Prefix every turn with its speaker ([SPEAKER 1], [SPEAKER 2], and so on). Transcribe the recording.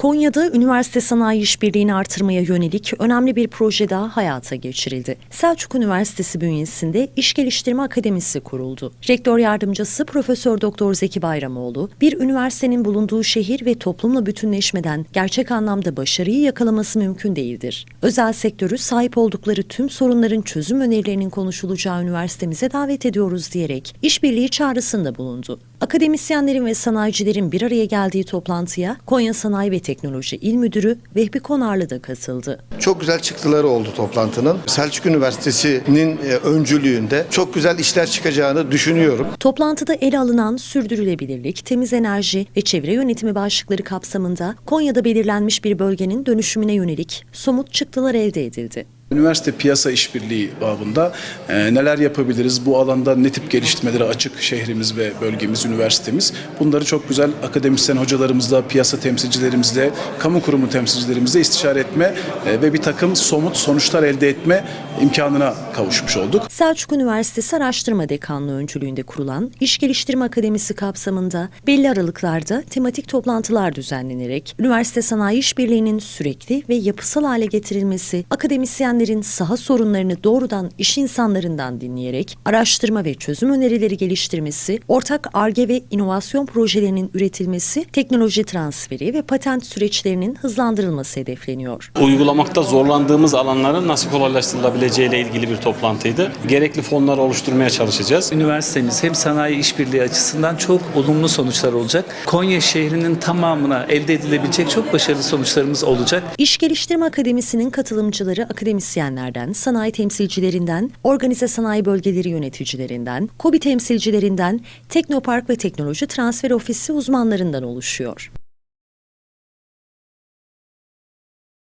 [SPEAKER 1] Konya'da üniversite sanayi işbirliğini artırmaya yönelik önemli bir proje daha hayata geçirildi. Selçuk Üniversitesi bünyesinde İş Geliştirme Akademisi kuruldu. Rektör yardımcısı Profesör Doktor Zeki Bayramoğlu, bir üniversitenin bulunduğu şehir ve toplumla bütünleşmeden gerçek anlamda başarıyı yakalaması mümkün değildir. Özel sektörü sahip oldukları tüm sorunların çözüm önerilerinin konuşulacağı üniversitemize davet ediyoruz diyerek işbirliği çağrısında bulundu. Akademisyenlerin ve sanayicilerin bir araya geldiği toplantıya Konya Sanayi ve Teknoloji İl Müdürü Vehbi Konarlı da katıldı.
[SPEAKER 2] Çok güzel çıktıları oldu toplantının. Selçuk Üniversitesi'nin e, öncülüğünde çok güzel işler çıkacağını düşünüyorum.
[SPEAKER 1] Toplantıda ele alınan sürdürülebilirlik, temiz enerji ve çevre yönetimi başlıkları kapsamında Konya'da belirlenmiş bir bölgenin dönüşümüne yönelik somut çıktılar elde edildi.
[SPEAKER 3] Üniversite piyasa işbirliği babında e, neler yapabiliriz? Bu alanda ne tip geliştirmelere açık şehrimiz ve bölgemiz, üniversitemiz? Bunları çok güzel akademisyen hocalarımızla, piyasa temsilcilerimizle, kamu kurumu temsilcilerimizle istişare etme e, ve bir takım somut sonuçlar elde etme imkanına kavuşmuş olduk.
[SPEAKER 1] Selçuk Üniversitesi Araştırma Dekanlığı öncülüğünde kurulan İş Geliştirme Akademisi kapsamında belli aralıklarda tematik toplantılar düzenlenerek üniversite sanayi işbirliğinin sürekli ve yapısal hale getirilmesi, akademisyenlerin saha sorunlarını doğrudan iş insanlarından dinleyerek araştırma ve çözüm önerileri geliştirmesi, ortak ARGE ve inovasyon projelerinin üretilmesi, teknoloji transferi ve patent süreçlerinin hızlandırılması hedefleniyor.
[SPEAKER 4] uygulamakta zorlandığımız alanların nasıl kolaylaştırılabileceğiyle ilgili bir toplantıydı. Gerekli fonları oluşturmaya çalışacağız.
[SPEAKER 5] Üniversitemiz hem sanayi işbirliği açısından çok olumlu sonuçlar olacak. Konya şehrinin tamamına elde edilebilecek çok başarılı sonuçlarımız olacak.
[SPEAKER 1] İş Geliştirme Akademisi'nin katılımcıları akademisyenlerden, sanayi temsilcilerinden, organize sanayi bölgeleri yöneticilerinden, KOBİ temsilcilerinden, Teknopark ve Teknoloji Transfer Ofisi uzmanlarından oluşuyor.